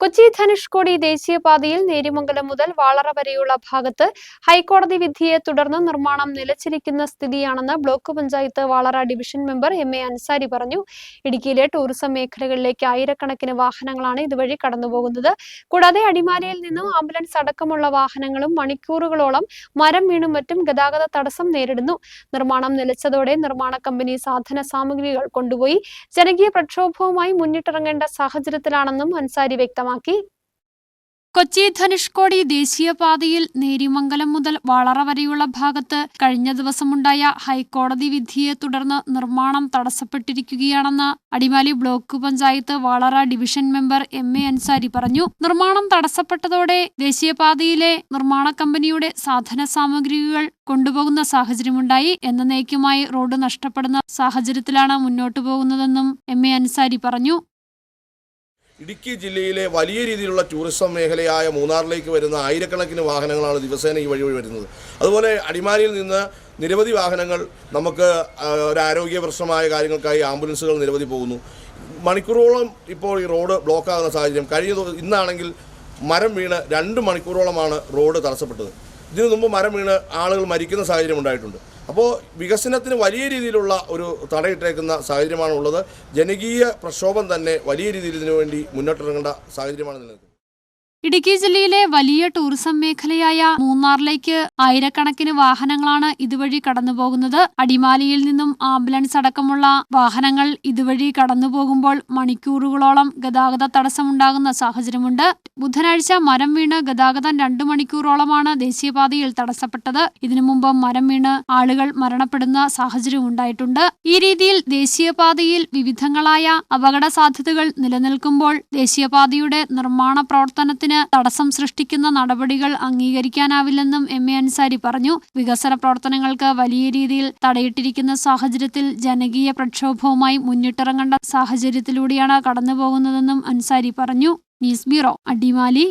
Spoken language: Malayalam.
കൊച്ചി ധനുഷ്കോടി ദേശീയപാതയിൽ നേരിമംഗലം മുതൽ വാളറ വരെയുള്ള ഭാഗത്ത് ഹൈക്കോടതി വിധിയെ തുടർന്ന് നിർമ്മാണം നിലച്ചിരിക്കുന്ന സ്ഥിതിയാണെന്ന് block panchayat Valara division member M A Ansari പറഞ്ഞു. ഇടുക്കിയിലെ ടൂറിസം മേഖലകളിലേക്ക് ആയിരക്കണക്കിന് വാഹനങ്ങളാണ് ഇതുവഴി കടന്നുപോകുന്നത്. കൂടാതെ അടിമാലിയിൽ നിന്നും ആംബുലൻസ് അടക്കമുള്ള വാഹനങ്ങളും മണിക്കൂറുകളോളം മരം വീണും മറ്റും ഗതാഗത തടസ്സം നേരിടുന്നു. നിർമ്മാണം നിലച്ചതോടെ നിർമ്മാണ കമ്പനി സാധന സാമഗ്രികൾ കൊണ്ടുപോയി. ജനകീയ പ്രക്ഷോഭവുമായി മുന്നിട്ടിറങ്ങേണ്ട സാഹചര്യത്തിലാണെന്നും അൻസാരി വ്യക്തമാക്കി. കൊച്ചി ധനുഷ്കോടി ദേശീയപാതയിൽ നേരിമംഗലം മുതൽ വളറ വരെയുള്ള ഭാഗത്ത് കഴിഞ്ഞ ദിവസമുണ്ടായ ഹൈക്കോടതി വിധിയെ തുടർന്ന് നിർമ്മാണം തടസ്സപ്പെട്ടിരിക്കുകയാണെന്ന് Adimali block panchayat Valara division member M A Ansari പറഞ്ഞു. നിർമ്മാണം തടസ്സപ്പെട്ടതോടെ ദേശീയപാതയിലെ നിർമ്മാണ കമ്പനിയുടെ സാധന സാമഗ്രികൾ കൊണ്ടുപോകുന്ന സാഹചര്യമുണ്ടായി. എന്നേക്കുമായി റോഡ് നഷ്ടപ്പെടുന്ന സാഹചര്യത്തിലാണ് മുന്നോട്ടു പോകുന്നതെന്നും എം എ അൻസാരി പറഞ്ഞു. ഇടുക്കി ജില്ലയിലെ വലിയ രീതിയിലുള്ള ടൂറിസം മേഖലയായ മൂന്നാറിലേക്ക് വരുന്ന ആയിരക്കണക്കിന് വാഹനങ്ങളാണ് ദിവസേന ഈ വഴി വഴി വരുന്നത്. അതുപോലെ അടിമാലിയിൽ നിന്ന് നിരവധി വാഹനങ്ങൾ നമുക്ക് ഒരു ആരോഗ്യ പ്രശ്നമായ കാര്യങ്ങൾക്കായി ആംബുലൻസുകൾ നിരവധി പോകുന്നു. മണിക്കൂറോളം ഇപ്പോൾ ഈ റോഡ് ബ്ലോക്കാകുന്ന സാഹചര്യം. കഴിഞ്ഞ ഇന്നാണെങ്കിൽ മരം വീണ് രണ്ട് മണിക്കൂറോളമാണ് റോഡ് തടസ്സപ്പെട്ടത്. ഇതിനു മുമ്പ് മരം വീണ് ആളുകൾ മരിക്കുന്ന സാഹചര്യം ഉണ്ടായിട്ടുണ്ട്. അപ്പോൾ വികസനത്തിന് വലിയ രീതിയിലുള്ള ഒരു തടയിട്ടേക്കുന്ന സാഹചര്യമാണുള്ളത്. ജനകീയ പ്രക്ഷോഭം തന്നെ വലിയ രീതിയിൽ ഇതിനു വേണ്ടി മുന്നോട്ടിറങ്ങേണ്ട സാഹചര്യമാണ് നിലനിൽക്കുന്നത്. ഇടുക്കി ജില്ലയിലെ വലിയ ടൂറിസം മേഖലയായ മൂന്നാറിലേക്ക് ആയിരക്കണക്കിന് വാഹനങ്ങളാണ് ഇതുവഴി കടന്നുപോകുന്നത്. അടിമാലിയിൽ നിന്നും ആംബുലൻസ് അടക്കമുള്ള വാഹനങ്ങൾ ഇതുവഴി കടന്നുപോകുമ്പോൾ മണിക്കൂറുകളോളം ഗതാഗത തടസ്സമുണ്ടാകുന്ന സാഹചര്യമുണ്ട്. ബുധനാഴ്ച മരം വീണ് ഗതാഗതം രണ്ടു മണിക്കൂറോളമാണ് ദേശീയപാതയിൽ തടസ്സപ്പെട്ടത്. ഇതിനു മുമ്പ് മരം വീണ് ആളുകൾ മരണപ്പെടുന്ന സാഹചര്യം ഉണ്ടായിട്ടുണ്ട്. ഈ രീതിയിൽ ദേശീയപാതയിൽ വിവിധങ്ങളായ അപകട സാധ്യതകൾ നിലനിൽക്കുമ്പോൾ ദേശീയപാതയുടെ നിർമ്മാണ പ്രവർത്തനത്തിന് തടസ്സം സൃഷ്ടിക്കുന്ന നടപടികൾ അംഗീകരിക്കാനാവില്ലെന്നും എം എ അൻസാരി പറഞ്ഞു. വികസന പ്രവർത്തനങ്ങൾക്ക് വലിയ രീതിയിൽ തടയിട്ടിരിക്കുന്ന സാഹചര്യത്തിൽ ജനകീയ പ്രക്ഷോഭവുമായി മുന്നിട്ടിറങ്ങേണ്ട സാഹചര്യത്തിലൂടെയാണ് കടന്നുപോകുന്നതെന്നും അൻസാരി പറഞ്ഞു. News bureau Adimali.